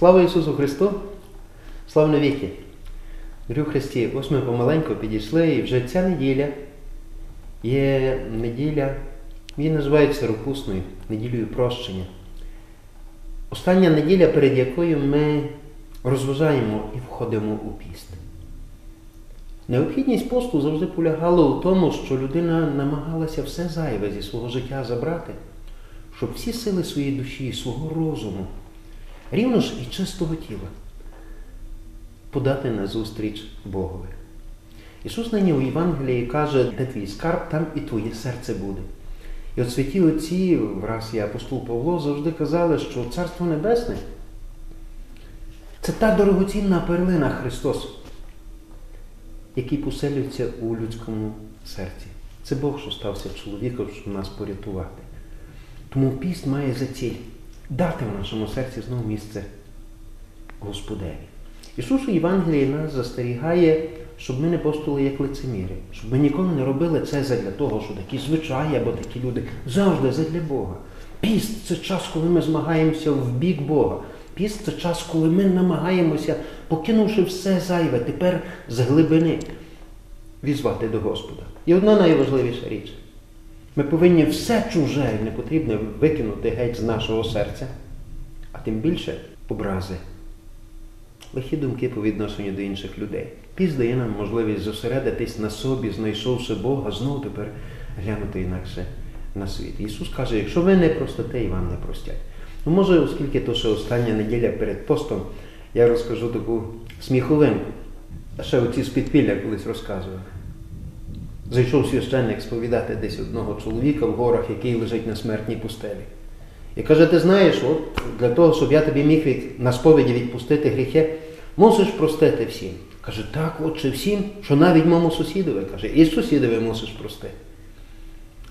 Слава Ісусу Христу! Слава навіки! Дорогу Христі, ось ми помаленьку підійшли, і вже ця неділя є неділя, її називають сиропусною, неділею прощення. Остання неділя, перед якою ми розважаємо і входимо у піст. Необхідність посту завжди полягала у тому, що людина намагалася все зайве зі свого життя забрати, щоб всі сили своєї душі, свого розуму, рівно ж і чистого тіла подати на зустріч Богові. Ісус нині у Євангелії каже, де твій скарб, там і твоє серце буде. І от святі отці, враз і апостол Павло, завжди казали, що Царство Небесне це та дорогоцінна перлина Христос, який поселюється у людському серці. Це Бог, що стався чоловіком, щоб нас порятувати. Тому піст має за ціль дати в нашому серці знову місце Господеві. Ісус у Євангелії нас застерігає, щоб ми не постули як лицеміри, щоб ми ніколи не робили це задля того, що такі звичаї або такі люди завжди задля Бога. Піст це час, коли ми змагаємося в бік Бога. Піст це час, коли ми намагаємося, покинувши все зайве, тепер з глибини візвати до Господа. І одна найважливіша річ. Ми повинні все чуже і непотрібне викинути геть з нашого серця, а тим більше образи лихі думки по відношенню до інших людей. Піс дає нам можливість зосередитись на собі, знайшовши Бога, знову тепер глянути інакше на світ. Ісус каже, якщо ви не простите, і вам не простять. Ну, може, оскільки то, що остання неділя перед постом, я розкажу таку сміховинку. А ще оці з підпілля колись розказував. Зайшов священник сповідати десь одного чоловіка в горах, який лежить на смертній пустелі. І каже, ти знаєш, от для того, щоб я тобі міг від, на сповіді відпустити гріхи, мусиш простити всім. Каже, так, отче, всім, що навіть моєму сусідові. Каже, і сусідові мусиш простити.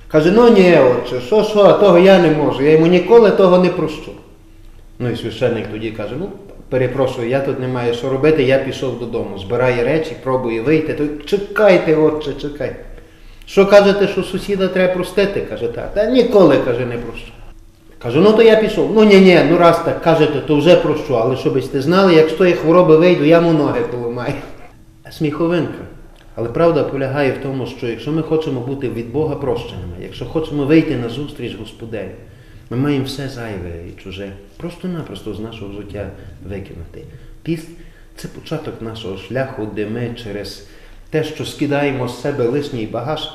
Каже, ну ні, отче, що, що, того я не можу, я йому ніколи того не прощу. Ну і священник тоді каже, ну, перепрошую, я тут не маю що робити, я пішов додому, збирає речі, пробує вийти. То чекайте, отче, чекайте. Що кажете, що сусіда треба простити? Каже, так. Та ніколи, каже, не прощу. Кажу, ну то я пішов. Ну ні, ні, ну раз так кажете, то вже прощу, але щоб ви знали, як з тої хвороби вийду, я му ноги поламаю. Сміховинка. Але правда полягає в тому, що якщо ми хочемо бути від Бога прощеними, якщо хочемо вийти на зустріч Господеві, ми маємо все зайве і чуже, просто-напросто з нашого життя викинути. Піст це початок нашого шляху, де ми через те, що скидаємо з себе лишній багаж,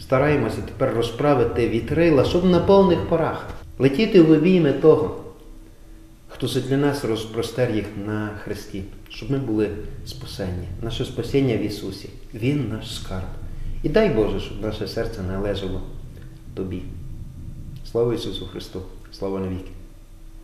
стараємося тепер розправити вітрила, щоб на повних парах летіти в обійми того, хто для нас розпростер їх на Христі, щоб ми були спасені. Наше спасіння в Ісусі. Він наш скарб. І дай Боже, щоб наше серце належало Тобі. Слава Ісусу Христу! Слава навіки!